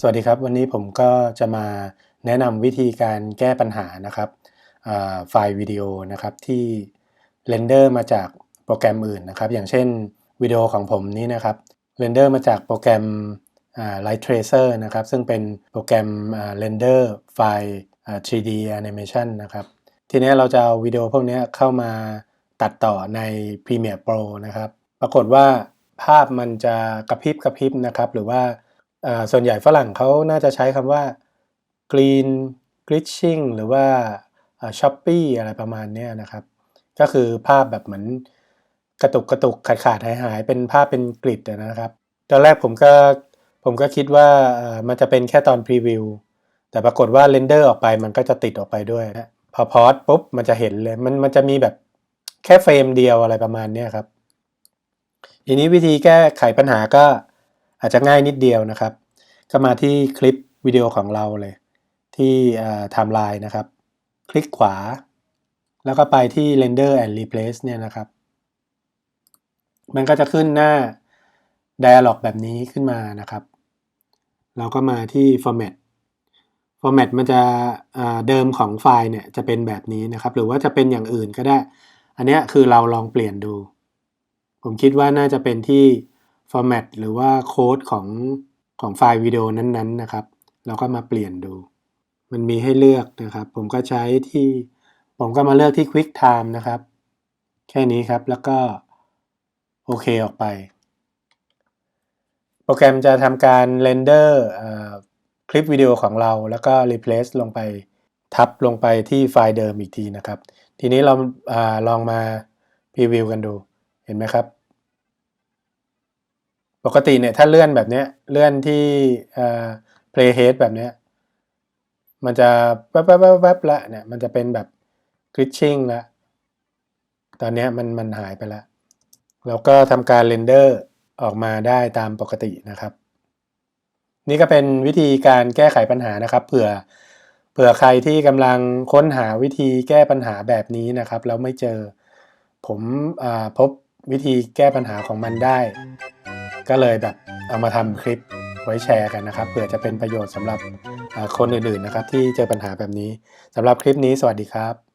สวัสดีครับ วันนี้ผมก็จะมาแนะนำวิธีการแก้ปัญหานะครับไฟล์วิดีโอนะครับที่เรนเดอร์มาจากโปรแกรมอื่นนะครับ อย่างเช่นวิดีโอของผมนี้นะครับเรนเดอร์มาจากโปรแกรม Light Tracer นะครับ ซึ่งเป็นโปรแกรมเรนเดอร์ไฟล์ 3D Animation นะครับ ทีนี้เราจะเอาวิดีโอพวกนี้เข้ามาตัดต่อใน Premiere Pro นะครับ ปรากฏว่าภาพมันจะกระพริบกระพริบนะครับ หรือว่า ส่วนใหญ่ฝรั่งเขาน่าจะใช้คำว่า green glitching หรือว่าอ่า choppy อะไรประมาณนี้นะครับ ก็คือภาพแบบเหมือนกระตุกกระตุกขาดขาดหายหายเป็นภาพเป็นกริดนะครับ ตอนแรกผมก็ผมก็คิดว่ามันจะเป็นแค่ตอนพรีวิวแต่ปรากฏว่าเรนเดอร์ออกไปมันก็จะติดออกไปด้วยนะพอพอสปุ๊บมันจะเห็นเลย มันมันจะมีแบบแค่เฟรมเดียวอะไรประมาณนี้ครับ ทีนี้วิธีแก้ไขปัญหาก็ อาจจะง่ายนิดเดียวนะครับ ก็มาที่คลิปวิดีโอของเราเลย ที่ไทม์ไลน์นะครับ คลิกขวา แล้วก็ไปที่ render and replace เนี่ยนะครับ มันก็จะขึ้นหน้า dialog แบบนี้ขึ้นมานะครับ เราก็มาที่ format format มันจะเดิมของไฟล์เนี่ยจะเป็นแบบนี้นะครับ หรือว่าจะเป็นอย่างอื่นก็ได้ อันนี้คือเราลองเปลี่ยนดู ผมคิดว่าน่าจะเป็นที่ format หรือว่าโค้ดของของไฟล์วิดีโอนั้นๆนะครับ เราก็มาเปลี่ยนดู มันมีให้เลือกนะครับ ผมก็ใช้ที่ ผมก็มาเลือกที่ Quick Time นะครับ แค่นี้ครับแล้วก็ โอเคออกไป โปรแกรมจะทำการเรนเดอร์คลิปวิดีโอของเราแล้วก็ replace ลงไปทับลงไปที่ไฟล์เดิมอีกทีนะครับ ทีนี้เราอาลองมาพรีวิวกันดู เห็นไหมครับ ปกติเนี่ยถ้าเลื่อนแบบเนี้ยเลื่อนที่ playhead แบบเนี้ยมันจะแวบแวบแวบแวบละเนี่ยมันจะเป็นแบบ glitching ละตอนนี้มันมันหายไปแล้วแล้วก็ทำการเรนเดอร์ออกมาได้ตามปกตินะครับ นี่ก็เป็นวิธีการแก้ไขปัญหานะครับ เผื่อเผื่อใครที่กำลังค้นหาวิธีแก้ปัญหาแบบนี้นะครับ แล้วไม่เจอ ผมพบวิธีแก้ปัญหาของมันได้ ก็เลยแบบเอามาทำคลิปไว้แชร์กันนะครับเผื่อจะเป็นประโยชน์สำหรับคนอื่นๆนะครับที่เจอปัญหาแบบนี้สำหรับคลิปนี้สวัสดีครับ